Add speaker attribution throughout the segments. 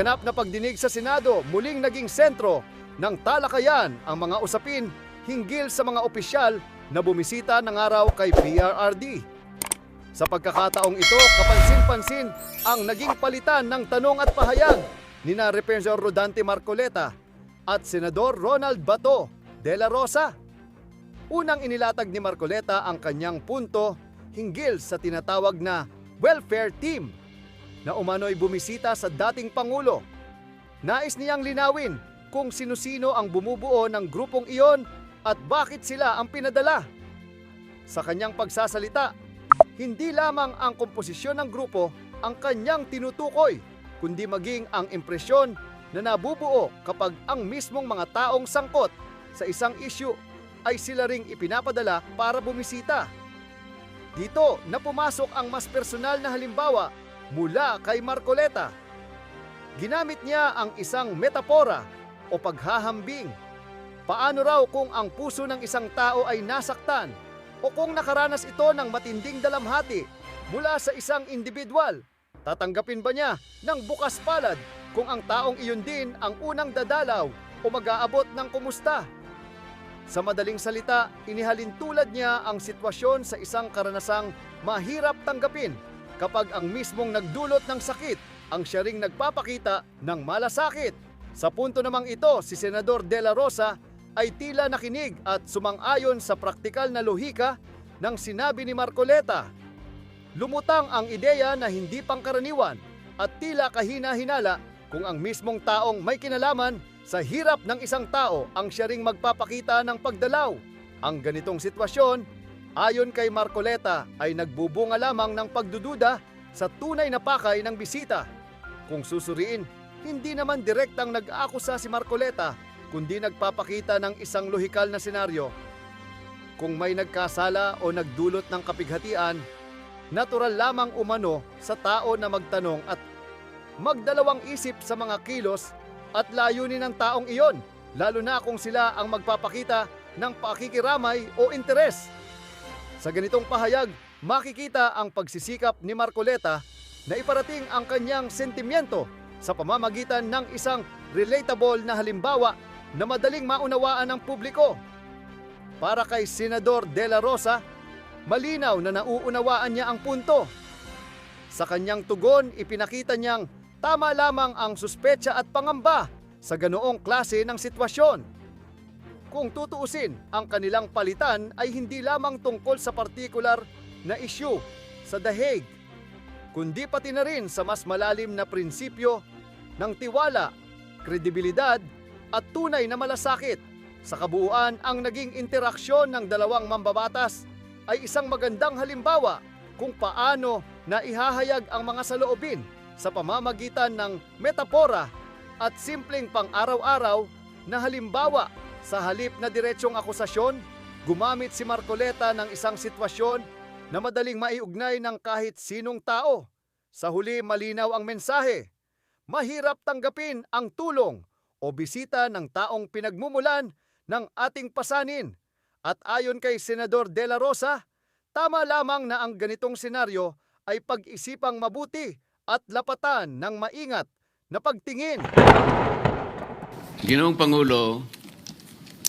Speaker 1: ganap na pagdinig sa Senado, muling naging sentro ng talakayan ang mga usapin hinggil sa mga opisyal na bumisita ng araw kay PRRD. Sa pagkakataong ito, kapansin-pansin ang naging palitan ng tanong at pahayag ni na Representative Rodante Marcoleta at Senador Ronald Bato de la Rosa. Unang inilatag ni Marcoleta ang kanyang punto hinggil sa tinatawag na welfare team na umano'y bumisita sa dating Pangulo. Nais niyang linawin kung sino-sino ang bumubuo ng grupong iyon at bakit sila ang pinadala. Sa kanyang pagsasalita, hindi lamang ang komposisyon ng grupo ang kanyang tinutukoy, kundi maging ang impresyon na nabubuo kapag ang mismong mga taong sangkot sa isang issue ay sila ring ipinapadala para bumisita. Dito na pumasok ang mas personal na halimbawa mula kay Marcoleta. Ginamit niya ang isang metapora o paghahambing. Paano raw kung ang puso ng isang tao ay nasaktan o kung nakaranas ito ng matinding dalamhati mula sa isang individual? Tatanggapin ba niya ng bukas palad kung ang taong iyon din ang unang dadalaw o mag-aabot ng kumusta? Sa madaling salita, inihalin tulad niya ang sitwasyon sa isang karanasang mahirap tanggapin kapag ang mismong nagdulot ng sakit ang siya ring nagpapakita ng malasakit. Sa punto namang ito, si Senador De La Rosa ay tila nakinig at sumang-ayon sa praktikal na lohika ng sinabi ni Marcoleta. Lumutang ang ideya na hindi pangkaraniwan at tila kahina-hinala kung ang mismong taong may kinalaman sa hirap ng isang tao ang siya ring magpapakita ng pagdalaw. Ang ganitong sitwasyon, ayon kay Marcoleta, ay nagbubunga lamang ng pagdududa sa tunay na pakay ng bisita. Kung susuriin, hindi naman direktang nag-aakusa si Marcoleta, kundi nagpapakita ng isang lohikal na senaryo. Kung may nagkasala o nagdulot ng kapighatian, natural lamang umano sa tao na magtanong at magdalawang isip sa mga kilos at layunin ng taong iyon, lalo na kung sila ang magpapakita ng pakikiramay o interes. Sa ganitong pahayag, makikita ang pagsisikap ni Marcoleta na iparating ang kanyang sentimiento sa pamamagitan ng isang relatable na halimbawa na madaling maunawaan ng publiko. Para kay Senador De La Rosa, malinaw na nauunawaan niya ang punto. Sa kanyang tugon, ipinakita niyang tama lamang ang suspecha at pangamba sa ganoong klase ng sitwasyon. Kung tutuusin, ang kanilang palitan ay hindi lamang tungkol sa partikular na issue sa Hague, kundi pati na rin sa mas malalim na prinsipyo ng tiwala, kredibilidad at tunay na malasakit. Sa kabuuan, ang naging interaksyon ng dalawang mambabatas ay isang magandang halimbawa kung paano na ihahayag ang mga saloobin sa pamamagitan ng metapora at simpleng pang-araw-araw na halimbawa sa halip na diretsong akusasyon, gumamit si Marcoleta ng isang sitwasyon na madaling maiugnay ng kahit sinong tao. Sa huli malinaw ang mensahe. Mahirap tanggapin ang tulong o bisita ng taong pinagmumulan ng ating pasanin. At ayon kay Senador De La Rosa, tama lamang na ang ganitong senaryo ay pag-isipang mabuti at lapatan ng maingat na pagtingin.
Speaker 2: Ginoong Pangulo,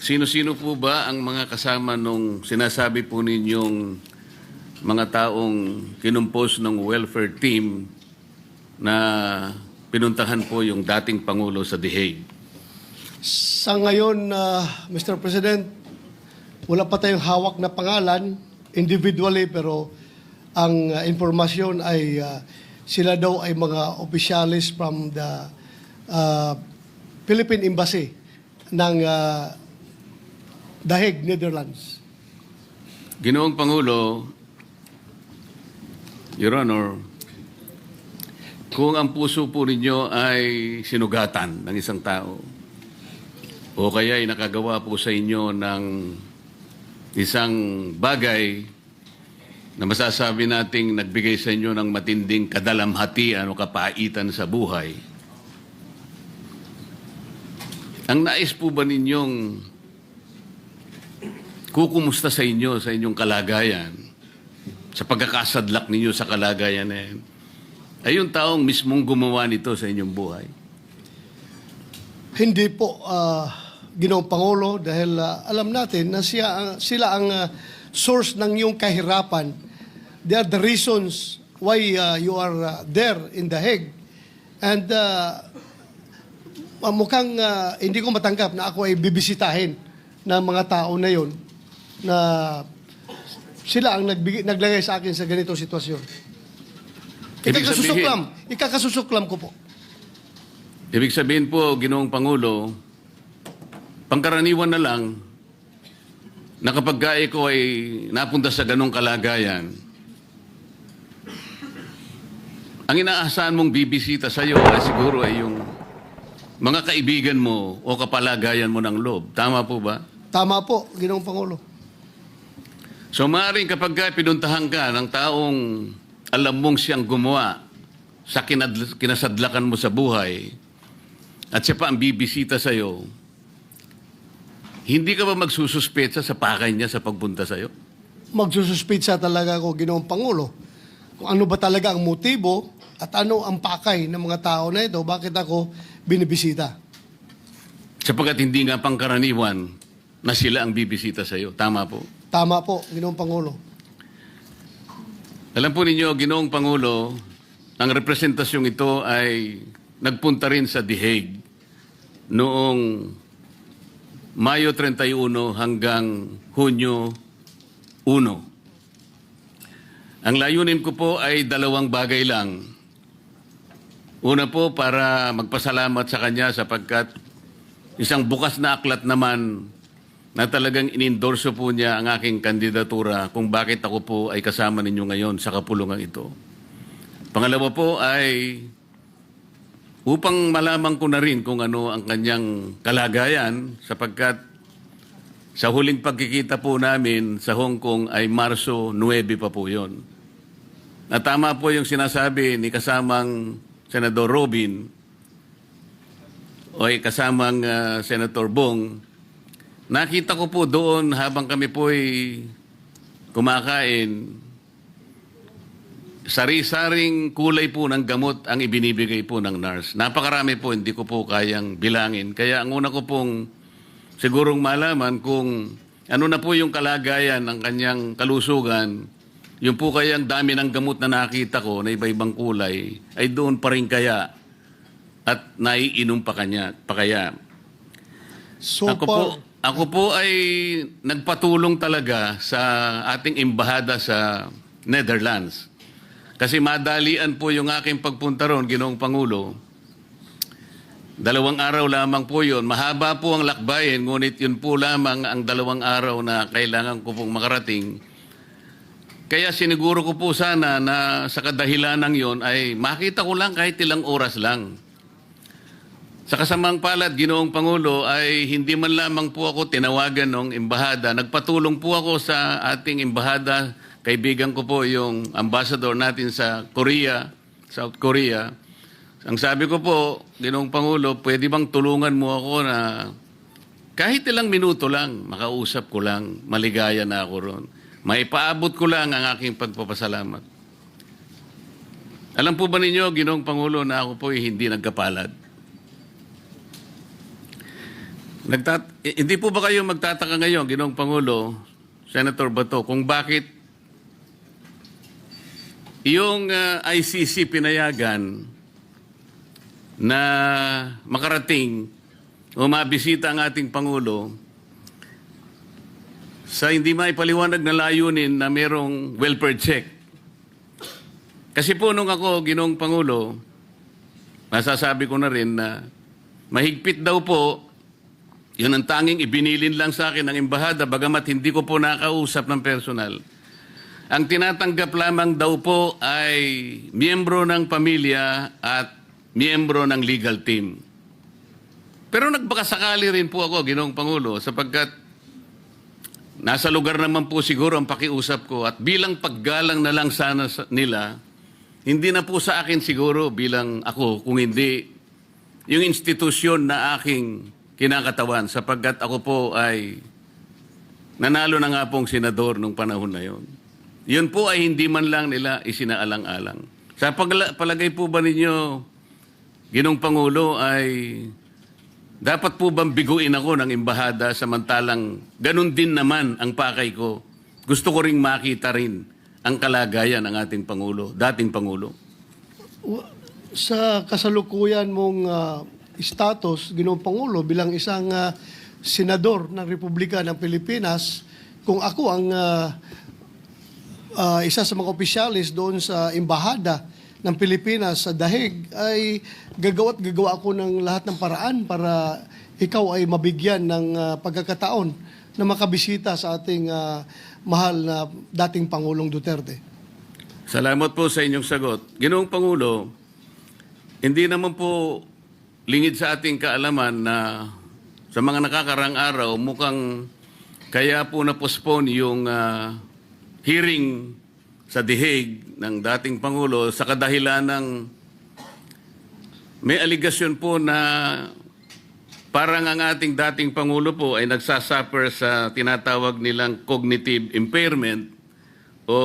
Speaker 2: sino-sino po ba ang mga kasama nung sinasabi po ninyong mga taong kinumpos ng welfare team na pinuntahan po yung dating Pangulo sa The Hague?
Speaker 3: Sa ngayon, uh, Mr. President, wala pa tayong hawak na pangalan individually pero ang uh, informasyon ay uh, sila daw ay mga officialis from the uh, Philippine Embassy ng uh, The Hague, Netherlands.
Speaker 2: Ginoong Pangulo, Your Honor, kung ang puso po ninyo ay sinugatan ng isang tao, o kaya ay nakagawa po sa inyo ng isang bagay na masasabi nating nagbigay sa inyo ng matinding kadalamhatian o kapaitan sa buhay, ang nais po ba ninyong kukumusta sa inyo, sa inyong kalagayan, sa pagkakasadlak ninyo sa kalagayan na yan, ay yung taong mismong gumawa nito sa inyong buhay.
Speaker 3: Hindi po, ah, Ginoong Pangulo, dahil ah, alam natin na siya, ang- sila ang ah, source ng iyong kahirapan. They are the reasons why ah, you are ah, there in The Hague. And ah, mukhang ah, hindi ko matanggap na ako ay bibisitahin ng mga tao na yon na sila ang nagbigay, naglagay sa akin sa ganitong sitwasyon. Ikakasusuklam. Ikakasusuklam ko po.
Speaker 2: Ibig sabihin po, Ginoong Pangulo, pangkaraniwan na lang na kapag ka ko ay napunta sa ganong kalagayan, ang inaasahan mong bibisita sa iyo ay siguro ay yung mga kaibigan mo o kapalagayan mo ng loob. Tama po ba?
Speaker 3: Tama po, Ginoong Pangulo.
Speaker 2: So maaaring kapag ka pinuntahan ka ng taong alam mong siyang gumawa sa kinad- kinasadlakan mo sa buhay at siya pa ang bibisita sa iyo, hindi ka ba magsususpetsa sa pakay niya sa pagpunta sa iyo?
Speaker 3: Magsususpitsa talaga ako, Ginoong Pangulo, kung ano ba talaga ang motibo at ano ang pakay ng mga tao na ito, bakit ako binibisita.
Speaker 2: Sapagkat hindi nga pangkaraniwan na sila ang bibisita sa iyo. Tama po.
Speaker 3: Tama po, Ginoong Pangulo.
Speaker 2: Alam po ninyo, Ginoong Pangulo, ang representasyong ito ay nagpunta rin sa The Hague noong Mayo 31 hanggang Hunyo 1. Ang layunin ko po ay dalawang bagay lang. Una po para magpasalamat sa kanya sapagkat isang bukas na aklat naman na talagang inendorso po niya ang aking kandidatura kung bakit ako po ay kasama ninyo ngayon sa kapulungan ito. Pangalawa po ay upang malaman ko na rin kung ano ang kanyang kalagayan sapagkat sa huling pagkikita po namin sa Hong Kong ay Marso 9 pa po yon. Na tama po yung sinasabi ni kasamang Senador Robin o kasamang ah, Senator Bong Nakita ko po doon habang kami po ay kumakain, sari-saring kulay po ng gamot ang ibinibigay po ng nurse. Napakarami po, hindi ko po kayang bilangin. Kaya ang una ko pong sigurong malaman kung ano na po yung kalagayan ng kanyang kalusugan, yung po kayang dami ng gamot na nakita ko na iba-ibang kulay, ay doon pa rin kaya at naiinom pa kanya, pa kaya.
Speaker 3: So
Speaker 2: ako po,
Speaker 3: far,
Speaker 2: ako po ay nagpatulong talaga sa ating embahada sa Netherlands. Kasi madalian po yung aking pagpunta ron, Ginoong Pangulo. Dalawang araw lamang po yun. Mahaba po ang lakbayin, ngunit yun po lamang ang dalawang araw na kailangan ko pong makarating. Kaya siniguro ko po sana na sa kadahilanang yon ay makita ko lang kahit ilang oras lang. Sa kasamang palad, Ginoong Pangulo, ay hindi man lamang po ako tinawagan ng embahada. Nagpatulong po ako sa ating embahada. Kaibigan ko po yung ambassador natin sa Korea, South Korea. Ang sabi ko po, Ginoong Pangulo, pwede bang tulungan mo ako na kahit ilang minuto lang, makausap ko lang, maligaya na ako ron. Maipaabot ko lang ang aking pagpapasalamat. Alam po ba ninyo, Ginoong Pangulo, na ako po ay hindi nagkapalad? Nagtat hindi po ba kayo magtataka ngayon, Ginoong Pangulo, Senator Bato, kung bakit yung ah, ICC pinayagan na makarating o mabisita ang ating Pangulo sa hindi maipaliwanag na layunin na merong welfare check. Kasi po nung ako, Ginoong Pangulo, masasabi ko na rin na mahigpit daw po yun ang tanging ibinilin lang sa akin ng embahada, bagamat hindi ko po nakausap ng personal. Ang tinatanggap lamang daw po ay miyembro ng pamilya at miyembro ng legal team. Pero nagbakasakali rin po ako, Ginoong Pangulo, sapagkat nasa lugar naman po siguro ang pakiusap ko at bilang paggalang na lang sana sa- nila, hindi na po sa akin siguro bilang ako, kung hindi yung institusyon na aking kinakatawan sapagkat ako po ay nanalo na nga pong senador nung panahon na yon. Yun po ay hindi man lang nila isinaalang-alang. Sa palagay po ba ninyo, Ginong Pangulo ay dapat po bang biguin ako ng embahada samantalang ganun din naman ang pakay ko? Gusto ko ring makita rin ang kalagayan ng ating Pangulo, dating Pangulo.
Speaker 3: Sa kasalukuyan mong ah, status, Ginoong Pangulo, bilang isang ah, senador ng Republika ng Pilipinas, kung ako ang ah, ah, isa sa mga opisyalis doon sa embahada ng Pilipinas sa Dahig, ay gagawa at gagawa ako ng lahat ng paraan para ikaw ay mabigyan ng ah, pagkakataon na makabisita sa ating ah, mahal na dating Pangulong Duterte.
Speaker 2: Salamat po sa inyong sagot. Ginoong Pangulo, hindi naman po lingid sa ating kaalaman na sa mga nakakarang araw, mukhang kaya po na-postpone yung ah, hearing sa dihig ng dating Pangulo sa kadahilan ng may aligasyon po na parang ang ating dating Pangulo po ay nagsasuffer sa tinatawag nilang cognitive impairment o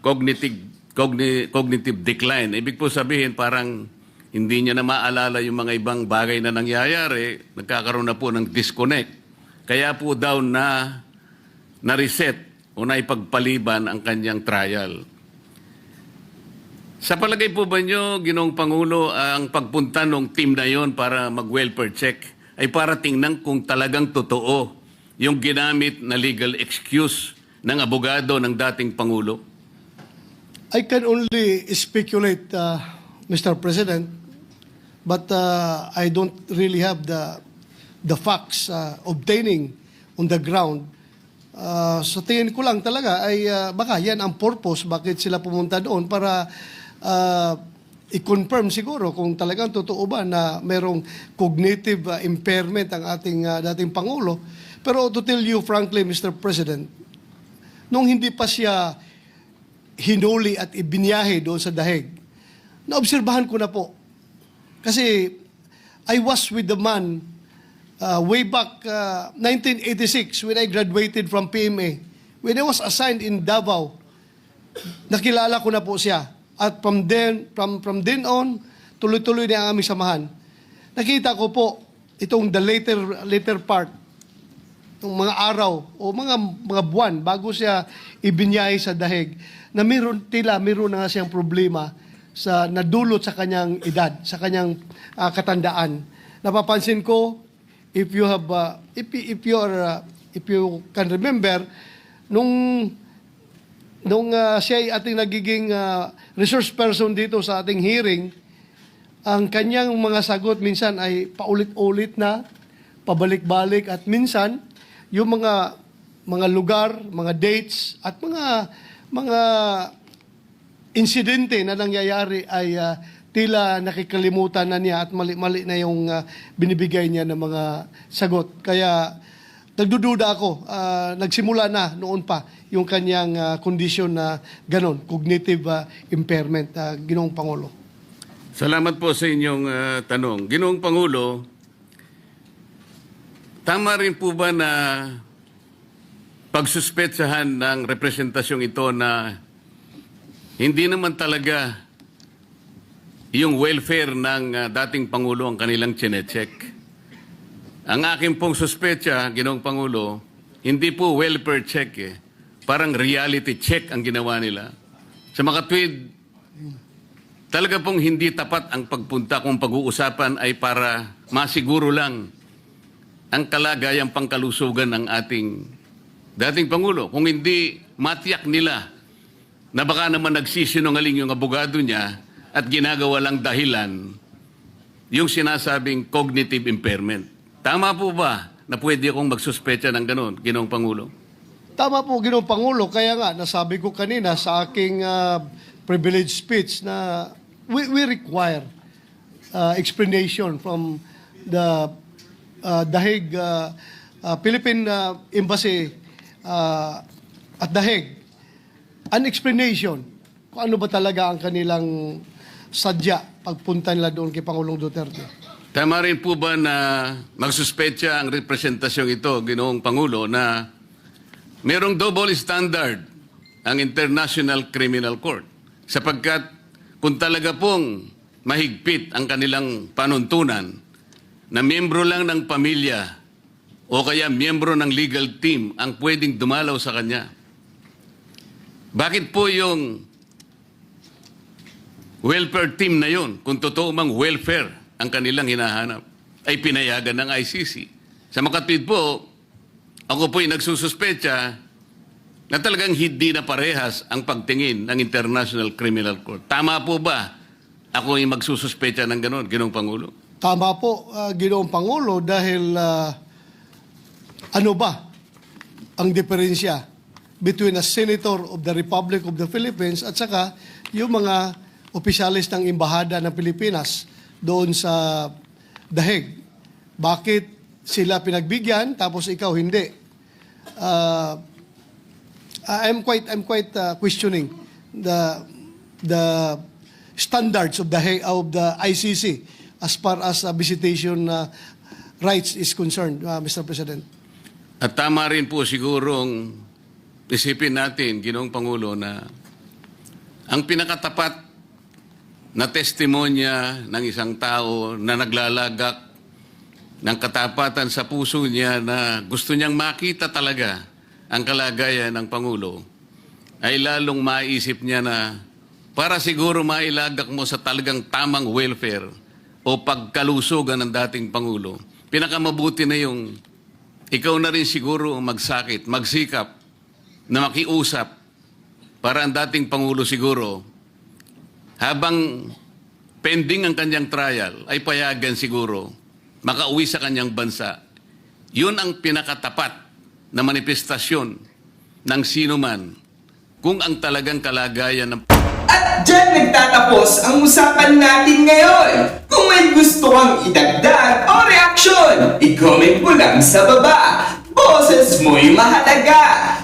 Speaker 2: cognitive cogni- cognitive decline. Ibig po sabihin parang hindi niya na maalala yung mga ibang bagay na nangyayari, nagkakaroon na po ng disconnect. Kaya po daw na na-reset o naipagpaliban ang kanyang trial. Sa palagay po ba nyo, Ginong Pangulo, ang pagpunta ng team na yon para mag-welfare check ay para tingnan kung talagang totoo yung ginamit na legal excuse ng abogado ng dating Pangulo?
Speaker 3: I can only speculate, uh, Mr. President, but uh, I don't really have the the facts uh, obtaining on the ground. Uh, sa tingin ko lang talaga ay uh, baka yan ang purpose bakit sila pumunta doon para uh, i-confirm siguro kung talagang totoo ba na merong cognitive uh, impairment ang ating uh, dating Pangulo. Pero to tell you frankly, Mr. President, nung hindi pa siya hinuli at ibinyahe doon sa dahig, naobserbahan ko na po. Kasi I was with the man uh, way back uh, 1986 when I graduated from PMA. When I was assigned in Davao, nakilala ko na po siya. At from then, from, from then on, tuloy-tuloy na ang aming samahan. Nakita ko po itong the later, later part ng mga araw o mga mga buwan bago siya ibinyahe sa dahig na meron tila meron na nga siyang problema sa nadulot sa kanyang edad, sa kanyang ah, katandaan. Napapansin ko if you have ah, if if you are ah, if you can remember nung nung ah, siya ay ating nagiging ah, resource person dito sa ating hearing, ang kanyang mga sagot minsan ay paulit-ulit na, pabalik-balik at minsan yung mga mga lugar, mga dates at mga mga insidente na nangyayari ay ah, tila nakikalimutan na niya at mali-mali na yung ah, binibigay niya ng mga sagot. Kaya nagdududa ako, ah, nagsimula na noon pa yung kanyang ah, kondisyon na ganon, cognitive ah, impairment, ah, Ginoong Pangulo.
Speaker 2: Salamat po sa inyong ah, tanong. Ginoong Pangulo, tama rin po ba na pagsuspetsahan ng representasyong ito na hindi naman talaga yung welfare ng ah, dating Pangulo ang kanilang chinecheck? Ang akin pong suspetsa, Ginoong Pangulo, hindi po welfare check eh. Parang reality check ang ginawa nila. Sa makatwid, Talaga pong hindi tapat ang pagpunta kung pag-uusapan ay para masiguro lang ang kalagayang pangkalusugan ng ating dating Pangulo. Kung hindi matiyak nila na baka naman nagsisinungaling yung abogado niya at ginagawa lang dahilan yung sinasabing cognitive impairment. Tama po ba na pwede akong magsuspecha ng ganun, Ginoong Pangulo?
Speaker 3: Tama po, Ginoong Pangulo. Kaya nga, nasabi ko kanina sa aking ah, privilege speech na we, we require ah, explanation from the ah, Dahig ah, ah, Philippine ah, Embassy ah, at Dahig. An explanation kung ano ba talaga ang kanilang sadya pagpunta nila doon kay Pangulong Duterte.
Speaker 2: Tama rin po ba na magsuspecha ang representasyong ito, Ginoong Pangulo, na merong double standard ang International Criminal Court sapagkat kung talaga pong mahigpit ang kanilang panuntunan na miyembro lang ng pamilya o kaya miyembro ng legal team ang pwedeng dumalaw sa kanya. Bakit po yung welfare team na yun, kung totoo mang welfare ang kanilang hinahanap, ay pinayagan ng ICC? Sa makatwid po, ako po'y nagsususpecha na talagang hindi na parehas ang pagtingin ng International Criminal Court. Tama po ba ako yung magsususpecha ng gano'n, Ginong Pangulo?
Speaker 3: Tama po, uh, Ginoong Pangulo, dahil ah, ano ba ang diferensya between a senator of the Republic of the Philippines at saka yung mga opisyalis ng Embahada ng Pilipinas doon sa Daheg. Bakit sila pinagbigyan tapos ikaw hindi? Ah, I'm quite I'm quite uh, questioning the the standards of the he- of the ICC as far as uh, visitation uh, rights is concerned, uh, Mr. President.
Speaker 2: At tama rin po sigurong isipin natin, Ginoong Pangulo, na ang pinakatapat na testimonya ng isang tao na naglalagak ng katapatan sa puso niya na gusto niyang makita talaga ang kalagayan ng Pangulo, ay lalong maisip niya na para siguro mailagak mo sa talagang tamang welfare o pagkalusugan ng dating Pangulo, pinakamabuti na yung ikaw na rin siguro magsakit, magsikap na makiusap para ang dating Pangulo siguro habang pending ang kanyang trial ay payagan siguro makauwi sa kanyang bansa. Yun ang pinakatapat na manifestasyon ng sino man kung ang talagang kalagayan ng
Speaker 4: At dyan nagtatapos ang usapan natin ngayon. Kung may gusto kang idagdag o reaksyon, i-comment mo lang sa baba. Boses mo'y mahalaga.